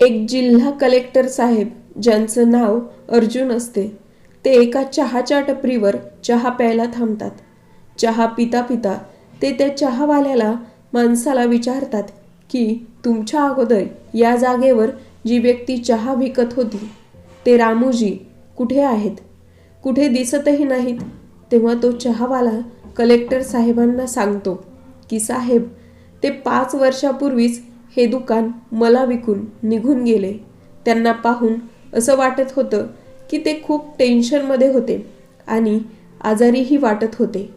एक जिल्हा कलेक्टर साहेब ज्यांचं नाव अर्जुन असते ते एका चहाच्या टपरीवर चहा प्यायला थांबतात. चहा पिता पिता ते त्या चहावाल्याला माणसाला विचारतात की तुमच्या अगोदर या जागेवर जी व्यक्ती चहा विकत होती ते रामूजी कुठे आहेत? कुठे दिसतही नाहीत. तेव्हा तो चहावाला कलेक्टर साहेबांना सांगतो की साहेब ते पाच वर्षापूर्वीच हे दुकान मला विकून निघून गेले. त्यांना पाहून असं वाटत होतं की ते खूप टेन्शनमध्ये होते आणि आजारीही वाटत होते.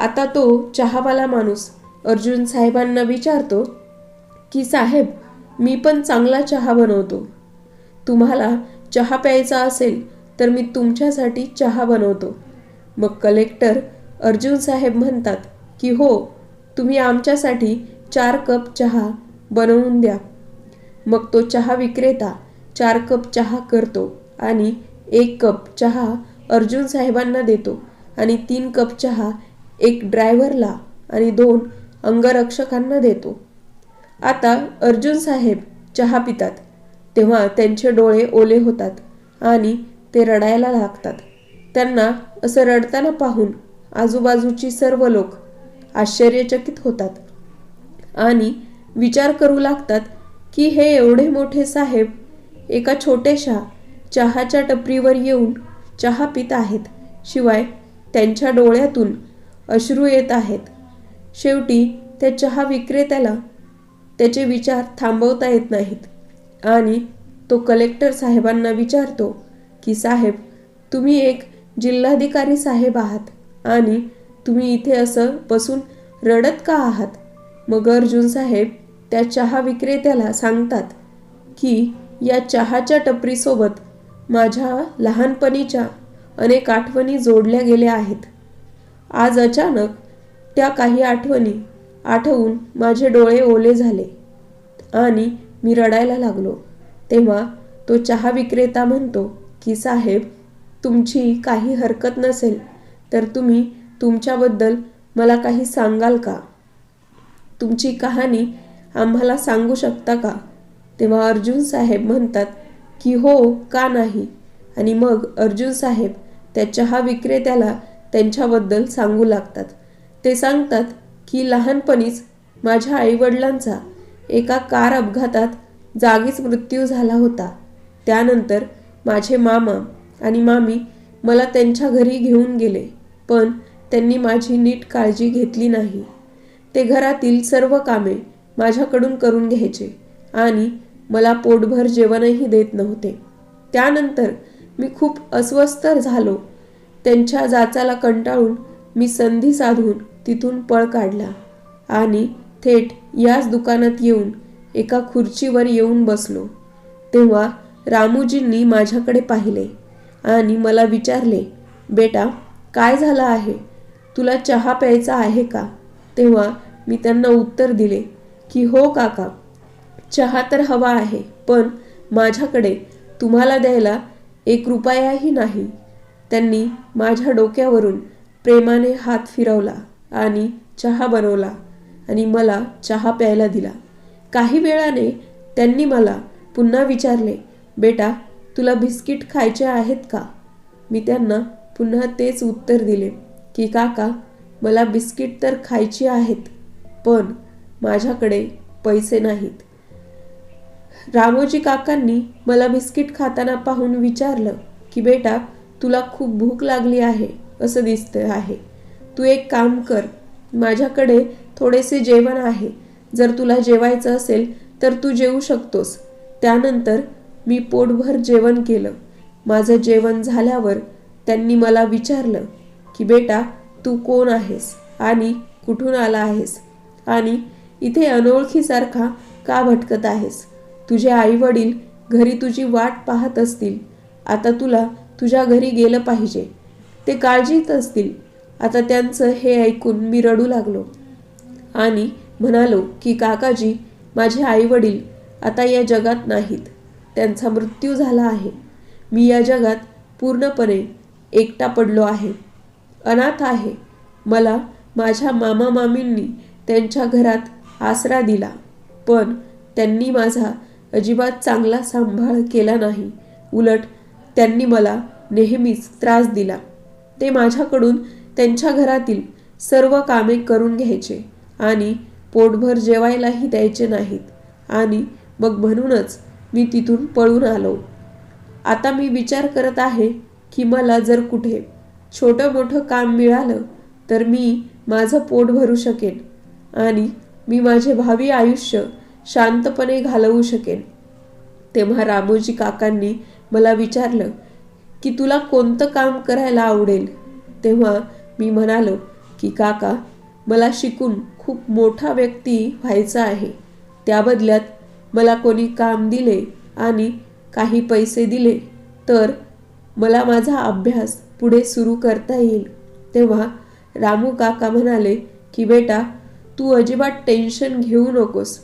आता तो चहावाला माणूस अर्जुन साहेबांना विचारतो की साहेब मी पण चांगला चहा बनवतो. तुम्हाला चहा प्यायचा असेल तर मी तुमच्यासाठी चहा बनवतो. मग कलेक्टर अर्जुन साहेब म्हणतात की हो तुम्ही आमच्यासाठी चार कप चहा बनवून द्या. मग तो चहा विक्रेता चार कप चहा करतो आणि एक कप चहा अर्जुन साहेबांना देतो आणि तीन कप चहा एक ड्रायव्हरला आणि दोन अंगरक्षकांना देतो. आता अर्जुन साहेब चहा पितात. तेव्हा त्यांचे डोळे ओले होतात आणि ते रडायला लागतात. त्यांना असं रडताना पाहून आजूबाजूची सर्व लोक आश्चर्यचकित होतात. आणि विचार करू लागतात की हे एवढे मोठे साहेब एका छोट्याशा चहाच्या टपरीवर येऊन चहा पित आहेत. शिवाय त्यांच्या डोळ्यातून अश्रू येत आहेत. शेवटी त्या चहा विक्रेत्याला त्याचे विचार थांबवता येत नाहीत. आणि तो कलेक्टर साहेबांना विचारतो की साहेब तुम्ही एक जिल्हाधिकारी साहेब आहात आणि तुम्ही इथे असं बसून रडत का आहात? मग अर्जुन साहेब त्या चहा विक्रेत्याला सांगतात की या चहाच्या टपरीसोबत माझ्या लहानपणीच्या अनेक आठवणी जोडल्या गेल्या आहेत. आज अचानक त्या काही आठवणी आठवून माझे डोळे ओले झाले आणि मी रडायला लागलो. तेव्हा तो चहा विक्रेता म्हणतो की साहेब तुमची काही हरकत नसेल तर तुम्ही तुमच्याबद्दल मला काही सांगाल का? तुमची कहाणी आम्हाला सांगू शकता का? तेव्हा अर्जुन साहेब म्हणतात की हो का नाही? आणि मग अर्जुन साहेब त्या चहा विक्रेत्याला त्यांच्याबद्दल सांगू लागतात. ते सांगतात की लहानपणीच माझ्या आईवडिलांचा एका कार अपघातात जागीच मृत्यू झाला होता. त्यानंतर माझे मामा आणि मामी मला त्यांच्या घरी घेऊन गेले पण त्यांनी माझी नीट काळजी घेतली नाही. ते घरातील सर्व कामे माझ्याकडून करून घ्यायचे. आणि मला पोटभर जेवणही देत नव्हते. त्यानंतर मी खूप अस्वस्थ झालो. त्यांच्या जाचाला कंटाळून मी संधी साधून तिथून पळ काढला. आणि थेट याच दुकानात येऊन एका खुर्चीवर येऊन बसलो. तेव्हा रामूजींनी माझ्याकडे पाहिले आणि मला विचारले बेटा काय झालं आहे? तुला चहा प्यायचा आहे का? तेव्हा मी त्यांना उत्तर दिले की हो काका चहा तर हवा आहे पण माझ्याकडे तुम्हाला द्यायला एक रुपयाही नाही. त्यांनी माझ्या डोक्यावरून प्रेमाने हात फिरवला आणि चहा बनवला आणि मला चहा प्यायला दिला. काही वेळाने त्यांनी मला पुन्हा विचारले बेटा तुला बिस्किट खायचे आहेत का? मी त्यांना पुन्हा तेच उत्तर दिले की काका मला बिस्किट तर खायची आहेत पण माझ्याकडे पैसे नाहीत. रामोजी काकांनी मला बिस्किट खाताना पाहून विचारलं की बेटा तुला खूप भूक लागली आहे असं दिसतं आहे. तू एक काम कर माझ्याकडे थोडेसे जेवण आहे. जर तुला जेवायचं असेल तर तू जेवू शकतोस. त्यानंतर मी पोटभर जेवण केलं. माझं जेवण झाल्यावर त्यांनी मला विचारलं की बेटा तू कोण आहेस? आणि कुठून आला आहेस? आणि इथे अनोळखीसारखा का भटकत आहेस? तुझे आई वडील घरी तुझी वाट पाहत असतील. आता तुला तुझ्या घरी गेलं पाहिजे. ते काळजीत असतील. आता त्यांचं हे ऐकून मी रडू लागलो. आणि म्हणालो की काकाजी माझे आई वडील आता या जगात नाहीत. त्यांचा मृत्यू झाला आहे. मी या जगात पूर्णपणे एकटा पडलो आहे. अनाथ आहे. मला माझ्या मामा मामींनी त्यांच्या घरात आसरा दिला. पण त्यांनी माझा अजिबात चांगला सांभाळ केला नाही. उलट त्यांनी मला नेहमीच त्रास दिला. ते माझ्याकडून त्यांच्या घरातील सर्व कामे करून घ्यायचे आणि पोटभर जेवायलाही द्यायचे नाहीत. आणि मग म्हणूनच मी तिथून पळून आलो. आता मी विचार करत आहे की मला जर कुठे छोटं मोठं काम मिळालं तर मी माझं पोट भरू शकेन आणि मी माझे भावी आयुष्य शांतपणे घालवू शकेन. तेव्हा रामोजी काकांनी मला विचारलं की तुला कोणतं काम करायला आवडेल? तेव्हा मी म्हणालो की काका मला शिकून खूप मोठा व्यक्ती व्हायचा आहे. त्या बदल्यात मला कोणी काम दिले आणि काही पैसे दिले तर मला माझा अभ्यास पुढे सुरू करता येईल. तेव्हा रामू काका म्हणाले की बेटा तू अजिबात टेन्शन घेऊ नकोस.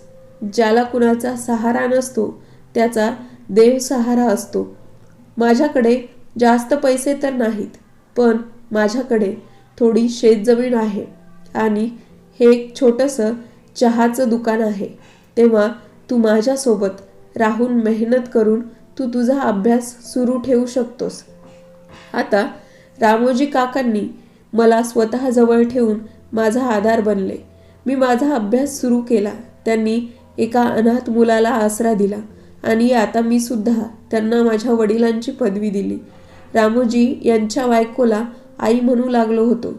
ज्याला कुणाचा सहारा नसतो त्याचा देव सहारा असतो. माझ्याकडे जास्त पैसे तर नाहीत पण माझ्याकडे थोडी शेतजमीन आहे आणि हे एक छोटंसं चहाचं दुकान आहे. तेव्हा तू माझ्यासोबत राहून मेहनत करून तू तुझा अभ्यास सुरू ठेवू शकतोस. आता रामोजी काकांनी मला स्वतःजवळ ठेवून माझा आधार बनले. मी माझा अभ्यास सुरू केला. त्यांनी एका अनाथ मुलाला आसरा दिला आणि आता मी सुद्धा त्यांना माझ्या वडिलांची पदवी दिली. रामोजी यांच्या बायकोला आई म्हणू लागलो होतो.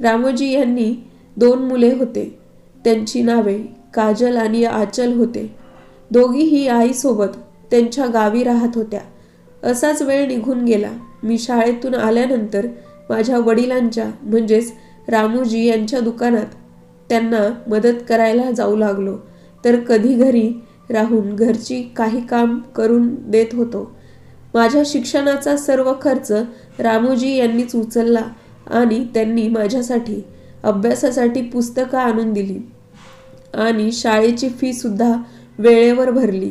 रामोजी यांनी दोन मुले होते. त्यांची नावे काजल आणि आचल होते. दोघीही आईसोबत त्यांच्या गावी राहत होत्या. असाच वेळ निघून गेला. मी शाळेतून आल्यानंतर माझ्या वडिलांच्या म्हणजेच रामूजी यांच्या दुकानात त्यांना मदत करायला जाऊ लागलो. तर कधी घरी राहून घरची काही काम करून देत होतो. माझ्या शिक्षणाचा सर्व खर्च रामोजी यांनीच उचलला आणि त्यांनी माझ्यासाठी अभ्यासासाठी पुस्तकं आणून दिली. आणि शाळेची फी सुद्धा वेळेवर भरली.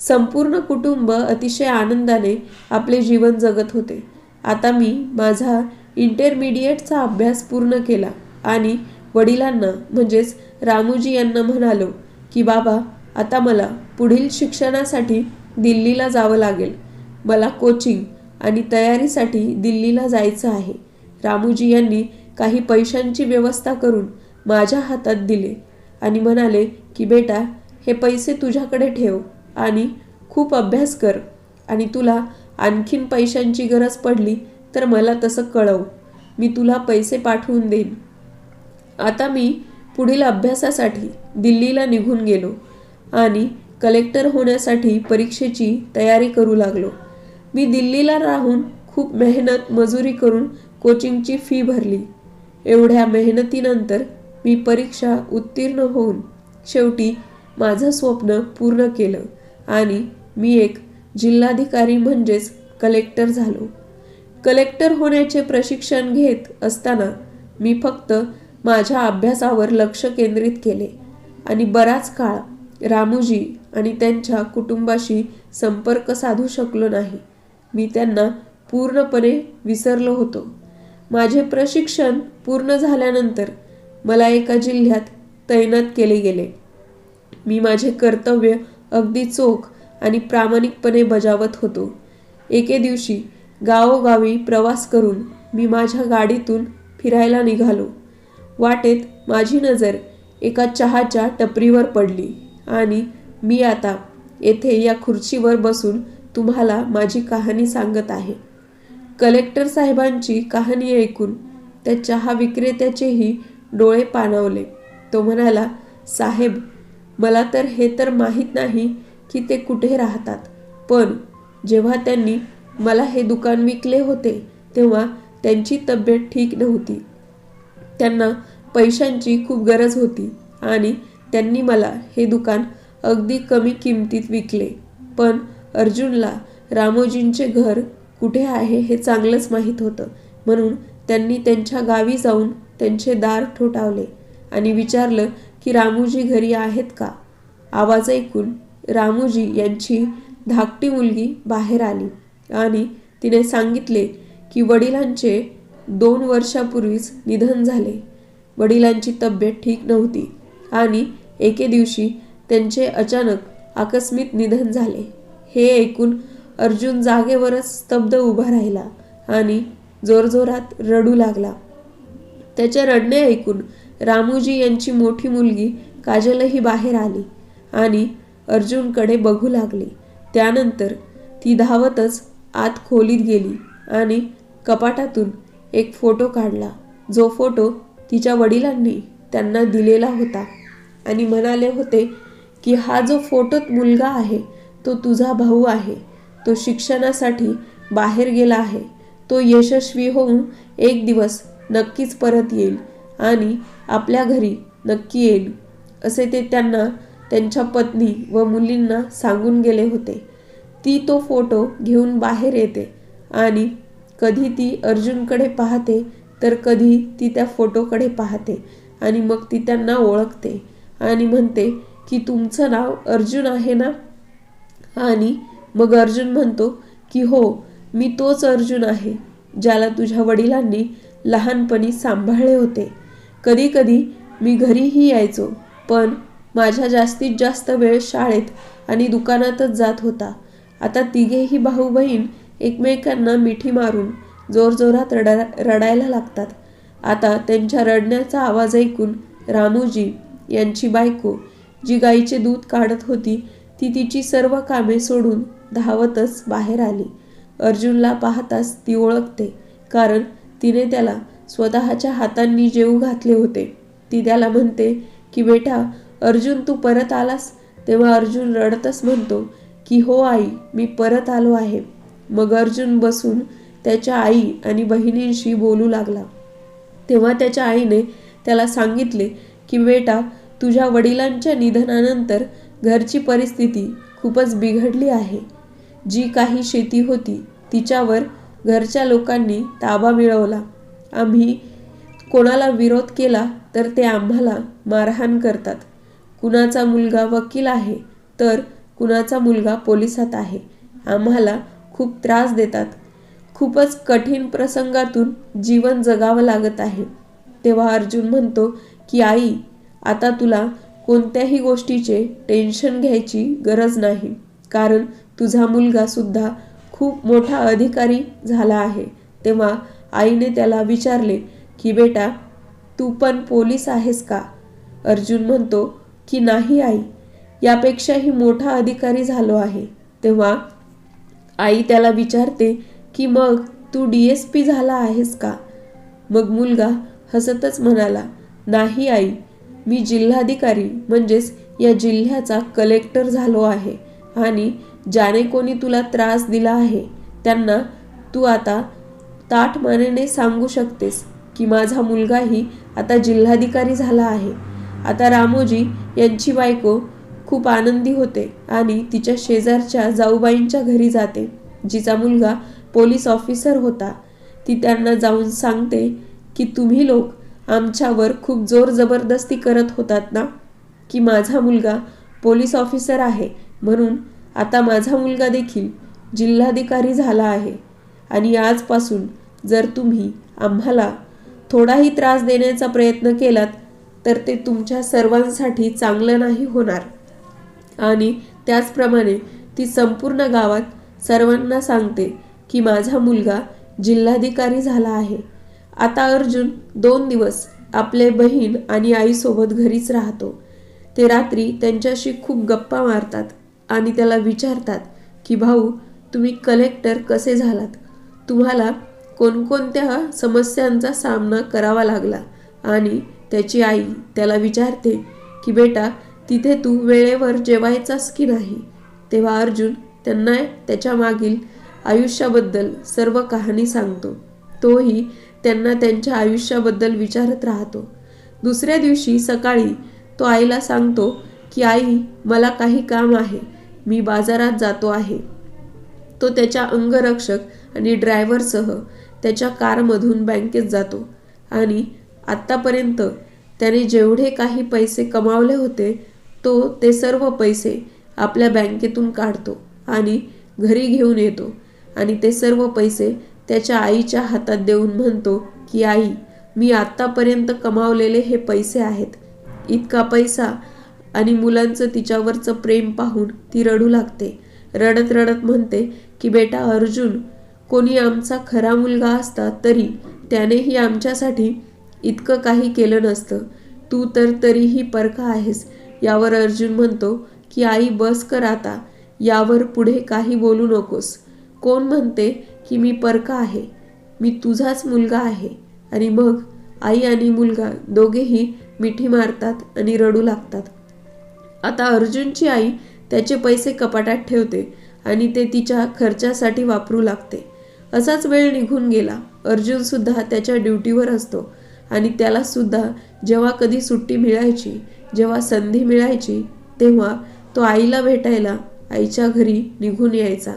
संपूर्ण कुटुंब अतिशय आनंदाने आपले जीवन जगत होते. आता मी माझा इंटरमिडिएटचा अभ्यास पूर्ण केला आणि वडिलांना म्हणजेच रामूजी यांना म्हणालो की बाबा आता मला पुढील शिक्षणासाठी दिल्लीला जावं लागेल. मला कोचिंग आणि तयारीसाठी दिल्लीला जायचं आहे. रामूजी यांनी काही पैशांची व्यवस्था करून माझ्या हातात दिले आणि म्हणाले की बेटा हे पैसे तुझ्याकडे ठेव आणि खूप अभ्यास कर आणि तुला आणखीन पैशांची गरज पडली तर मला तसं कळव. मी तुला पैसे पाठवून देईन. आता मी पुढील अभ्यासासाठी दिल्लीला निघून गेलो आणि कलेक्टर होण्यासाठी परीक्षेची तयारी करू लागलो. मी दिल्लीला राहून खूप मेहनत मजुरी करून कोचिंगची फी भरली. एवढ्या मेहनतीनंतर मी परीक्षा उत्तीर्ण होऊन शेवटी माझं स्वप्न पूर्ण केलं आणि मी एक जिल्हाधिकारी म्हणजेच कलेक्टर झालो. कलेक्टर होण्याचे प्रशिक्षण घेत असताना मी फक्त माझ्या अभ्यासावर लक्ष केंद्रित केले आणि बराच काळ रामूजी आणि त्यांच्या कुटुंबाशी संपर्क साधू शकलो नाही. मी त्यांना पूर्णपणे विसरलो होतो. माझे प्रशिक्षण पूर्ण झाल्यानंतर मला एका जिल्ह्यात तैनात केले गेले. मी माझे कर्तव्य अगदी चोख आणि प्रामाणिकपणे बजावत होतो. एके दिवशी गावोगावी प्रवास करून मी माझ्या गाडीतून फिरायला निघालो. वाटेत माझी नजर एका चहाच्या टपरीवर पडली. आणि मी आता येथे या खुर्चीवर बसून तुम्हाला माझी कहाणी सांगत आहे. कलेक्टर साहेबांची कहाणी ऐकून त्या चहा विक्रेत्याचेही डोळे पाणावले. तो म्हणाला साहेब मला तर हे तर माहीत नाही की ते कुठे राहतात. पण जेव्हा त्यांनी मला हे दुकान विकले होते तेव्हा त्यांची तब्येत ठीक नव्हती. त्यांना पैशांची खूप गरज होती आणि त्यांनी मला हे दुकान अगदी कमी किमतीत विकले. पण अर्जुनला रामोजींचे घर कुठे आहे हे चांगलंच माहीत होतं. म्हणून त्यांनी त्यांच्या गावी जाऊन त्यांचे दार ठोठावले आणि विचारलं की रामूजी घरी आहेत का? आवाज ऐकून रामूजी यांची धाकटी मुलगी बाहेर आली आणि तिने सांगितले की वडिलांचे दोन वर्षापूर्वीच निधन झाले. वडिलांची तब्येत ठीक नव्हती आणि एके दिवशी त्यांचे अचानक आकस्मिक निधन झाले. हे ऐकून अर्जुन जागेवरच स्तब्ध उभा राहिला आणि जोरजोरात रडू लागला. त्याचे रडणे ऐकून रामूजी यांची मोठी मुलगी काजलही बाहेर आली आणि अर्जुनकडे बघू लागली. त्यानंतर ती धावतच आत खोलीत गेली आणि कपाटातून एक फोटो काढला. जो फोटो तिच्या वडिलांनी त्यांना दिलेला होता. आणि म्हणाले होते की हा जो फोटोत मुलगा आहे तो तुझा भाऊ आहे. तो शिक्षणासाठी बाहेर गेला आहे. तो यशस्वी होऊन एक दिवस नक्कीच परत येईल आणि आपल्या घरी नक्की येईल असे ते त्यांना त्यांच्या पत्नी व मुलींना सांगून गेले होते. ती तो फोटो घेऊन बाहेर येते आणि कधी ती अर्जुनकडे पाहते तर कधी ती त्या फोटोकडे पाहते आणि मग ती त्यांना ओळखते आणि म्हणते की तुमचं नाव अर्जुन आहे ना? आणि मग अर्जुन म्हणतो की हो मी तोच अर्जुन आहे ज्याला तुझ्या वडिलांनी लहानपणी सांभाळले होते. कधी कधी मी घरीही यायचो पण माझ्या जास्तीत जास्त वेळ शाळेत आणि दुकानातच जात होता. आता तिघेही भाऊ बहीण एकमेकांना मिठी मारून जोरजोरात रडा रडायला लागतात. आता त्यांच्या रडण्याचा आवाज ऐकून रामूजी यांची बायको जी गाईचे दूध काढत होती ती तिची सर्व कामे सोडून धावतच बाहेर आली. अर्जुनला पाहताच ती ओळखते कारण तिने त्याला स्वतःच्या हातांनी जेवू घातले होते. ती त्याला म्हणते की बेटा अर्जुन तू परत आलास? तेव्हा अर्जुन रडतच म्हणतो की हो आई मी परत आलो आहे. मग अर्जुन बसून त्याच्या आई आणि बहिणींशी बोलू लागला. तेव्हा त्याच्या आईने त्याला सांगितले की बेटा तुझ्या वडिलांच्या निधनानंतर घरची परिस्थिती खूपच बिघडली आहे. जी काही शेती होती तिच्यावर घरच्या लोकांनी ताबा मिळवला. आम्ही कोणाला विरोध केला तर ते आम्हाला मारहाण करतात. कुणाचा मुलगा वकील आहे तर कुणाचा मुलगा पोलिसात आहे. आम्हाला खूप त्रास देतात. खूपच कठीण प्रसंगातून जीवन जगावं लागत आहे. तेव्हा अर्जुन म्हणतो की आई आता तुला कोणत्याही गोष्टीचे टेन्शन घ्यायची गरज नाही. कारण तुझा मुलगा सुद्धा खूप मोठा अधिकारी झाला आहे. तेव्हा आईने त्याला विचारले की बेटा तू पण पोलीस आहेस का? अर्जुन म्हणतो की नाही आई. यापेक्षाही मोठा अधिकारी झालो आहे. तेव्हा आई त्याला विचारते की मग तू डी एस पी झाला आहेस का? मग मुलगा हसतच म्हणाला नाही आई मी जिल्हाधिकारी म्हणजेच या जिल्ह्याचा कलेक्टर झालो आहे आणि ज्याने कोणी तुला त्रास दिला आहे त्यांना तू आता ताठ मानेने सांगू शकतेस की माझा मुलगाही आता जिल्हाधिकारी झाला आहे. आता रामोजी यांची बायको खूप आनंदी होते आणि तिच्या शेजारच्या जाऊबाईंच्या घरी जाते जिचा मुलगा पोलीस ऑफिसर होता. ती त्यांना जाऊन सांगते की तुम्ही लोक आमच्यावर खूप जोर जबरदस्ती करत होतात ना की माझा मुलगा पोलीस ऑफिसर आहे म्हणून आता माझा मुलगा देखील जिल्हाधिकारी झाला आहे. आणि आजपासून जर तुम्ही आम्हाला थोडाही त्रास देण्याचा प्रयत्न केलात तर ते तुमच्या सर्वांसाठी चांगलं नाही होणार. आणि त्याचप्रमाणे ती संपूर्ण गावात सर्वांना सांगते की माझा मुलगा जिल्हाधिकारी झाला आहे. आता अर्जुन दोन दिवस आपले बहीण आणि आईसोबत घरीच राहतो. ते रात्री त्यांच्याशी खूप गप्पा मारतात आणि त्याला विचारतात की भाऊ तुम्ही कलेक्टर कसे झालात? तुम्हाला कोणकोणत्या समस्यांचा सामना करावा लागला? आणि त्याची आई त्याला विचारते की बेटा तिथे तू वेळेवर जेवायचास की नाही? तेव्हा अर्जुन त्यांना त्याच्या मागील आयुष्याबद्दल सर्व कहाणी सांगतो. तोही त्यांना त्यांच्या आयुष्याबद्दल विचारत राहतो. दुसऱ्या दिवशी सकाळी तो आईला सांगतो की आई मला काही काम आहे. मी बाजारात जातो आहे. तो त्याच्या अंगरक्षक आणि ड्रायव्हरसह त्याच्या कारमधून बँकेत जातो आणि आत्तापर्यंत त्याने जेवढे काही पैसे कमावले होते तो ते सर्व पैसे आपल्या बँकेतून काढतो आणि घरी घेऊन येतो. आणि ते सर्व पैसे त्याच्या आईच्या हातात देऊन म्हणतो की आई मी आत्तापर्यंत कमावलेले हे पैसे आहेत. इतका पैसा आणि मुलांचं तिच्यावरचं प्रेम पाहून ती रडू लागते. रडत रडत म्हणते की बेटा अर्जुन कोणी आमचा खरा मुलगा असता तरी त्यानेही आमच्यासाठी इतकं काही केलं नसतं. तू तर तरीही परका आहेस. यावर अर्जुन म्हणतो की आई बस कर आता. यावर पुढे काही बोलू नकोस. कोण म्हणते की मी परका आहे. मी तुझाच मुलगा आहे. आणि मग आई आणि मुलगा दोघेही मिठी मारतात आणि रडू लागतात. आता अर्जुनची आई त्याचे पैसे कपाटात ठेवते आणि ते तिच्या खर्चासाठी वापरू लागते. असाच वेळ निघून गेला. अर्जुन सुद्धा त्याच्या ड्युटीवर असतो आणि त्याला सुद्धा जेव्हा कधी सुट्टी मिळायची जेव्हा संधी मिळायची तेव्हा तो आईला भेटायला आईच्या घरी निघून यायचा.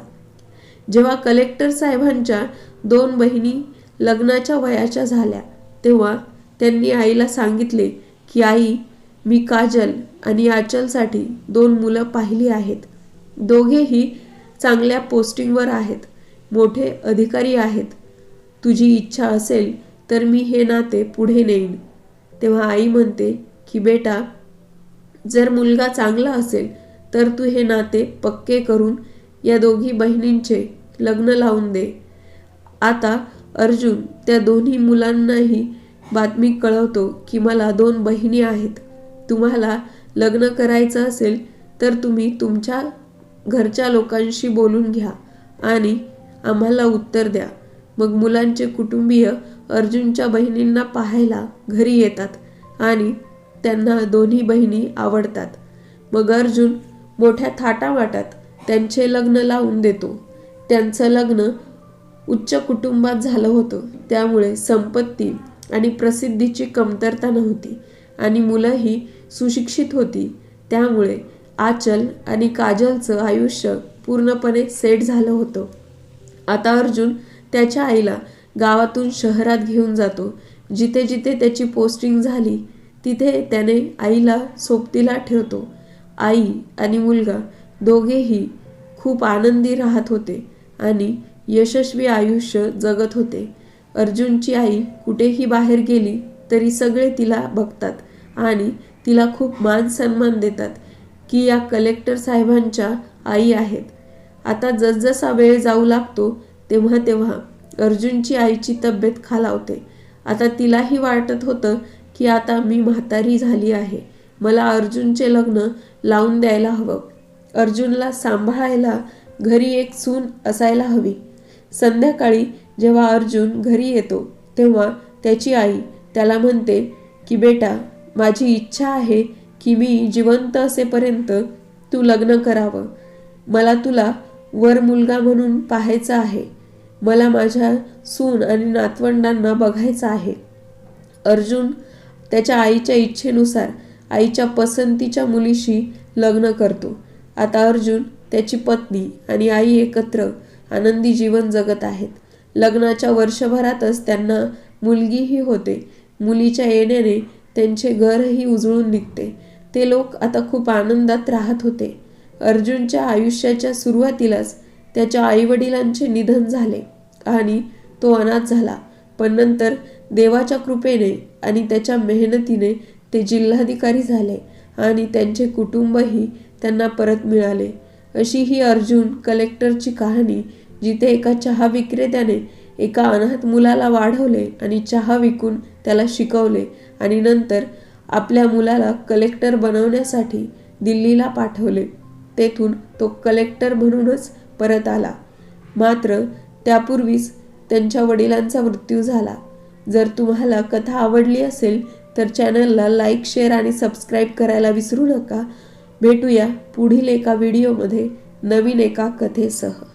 जेव्हा कलेक्टर साहेबांच्या दोन बहिणी लग्नाच्या वयाच्या झाल्या तेव्हा त्यांनी आईला सांगितले की आई मी काजल आणि आचलसाठी दोन मुलं पाहिली आहेत. दोघेही चांगल्या पोस्टिंगवर आहेत मोठे अधिकारी आहेत. तुझी इच्छा असेल तर मी हे नाते पुढे नेईन. तेव्हा आई म्हणते की बेटा जर मुलगा चांगला असेल तर तू हे नाते पक्के करून या दोघी बहिणींचे लग्न लावून दे. आता अर्जुन त्या दोन्ही मुलांनाही बातमी कळवतो की मला दोन बहिणी आहेत. तुम्हाला लग्न करायचं असेल तर तुम्ही तुमच्या घरच्या लोकांशी बोलून घ्या आणि आम्हाला उत्तर द्या. मग मुलांचे कुटुंबीय अर्जुनच्या बहिणींना पाहायला घरी येतात आणि त्यांना दोन्ही बहिणी आवडतात. मग अर्जुन मोठ्या थाटामाटात त्यांचे लग्न लावून देतो. त्यांचं लग्न उच्च कुटुंबात झालं होतं. त्यामुळे संपत्ती आणि प्रसिद्धीची कमतरता नव्हती आणि मुलंही सुशिक्षित होती. त्यामुळे आचल आणि काजलचं आयुष्य पूर्णपणे सेट झालं होतं. आता अर्जुन त्याच्या आईला गावातून शहरात घेऊन जातो. जिथे जिथे त्याची पोस्टिंग झाली तिथे त्याने आईला सोबतीला ठेवतो. आई आणि मुलगा दोघेही खूप आनंदी राहत होते आणि यशस्वी आयुष्य जगत होते. अर्जुनची आई कुठेही बाहेर गेली तरी सगळे तिला बघतात आणि तिला खूप मान सन्मान देतात की या कलेक्टर साहेबांच्या आई आहेत. आता जसजसा वेळ जाऊ लागतो तेव्हा तेव्हा अर्जुनची आईची तब्येत खालावते. आता तिलाही वाटत होतं की आता मी म्हातारी झाली आहे. मला अर्जुनचे लग्न लावून द्यायला हवं. अर्जुनला सांभाळायला घरी एक सून असायला हवी. संध्याकाळी जेव्हा अर्जुन घरी येतो तेव्हा त्याची आई त्याला म्हणते की बेटा माझी इच्छा आहे की मी जिवंत असेपर्यंत तू लग्न करावं. मला तुला वर मुलगा म्हणून पाहायचं आहे. मला माझ्या सून आणि नातवंडांना बघायचं आहे. अर्जुन त्याच्या आईच्या इच्छेनुसार आईच्या पसंतीच्या मुलीशी लग्न करतो. आता अर्जुन त्याची पत्नी आणि आई एकत्र आनंदी जीवन जगत आहेत. लग्नाच्या वर्षभरातच त्यांना मुलगीही होते. मुलीच्या येण्याने त्यांचे घरही उजळून निघते. ते लोक आता खूप आनंदात राहत होते. अर्जुनच्या आयुष्याच्या सुरुवातीलाच त्याच्या आईवडिलांचे निधन झाले आणि तो अनाथ झाला. पण नंतर देवाच्या कृपेने आणि त्याच्या मेहनतीने ते जिल्हाधिकारी झाले आणि त्यांचे कुटुंबही त्यांना परत मिळाले. अशी ही अर्जुन कलेक्टरची कहाणी जिथे एका चहा विक्रेत्याने एका अनाथ मुलाला वाढवले आणि चहा विकून त्याला शिकवले आणि नंतर आपल्या मुलाला कलेक्टर बनवण्यासाठी दिल्लीला पाठवले. तेथून तो कलेक्टर म्हणूनच परत आला. मात्र त्यापूर्वीच त्यांच्या वडिलांचा मृत्यू झाला. जर तुम्हाला कथा आवडली असेल तर चॅनलला लाईक शेअर आणि सबस्क्राईब करायला विसरू नका. भेटूया पुढील एका व्हिडिओमध्ये नवीन एका कथेसह.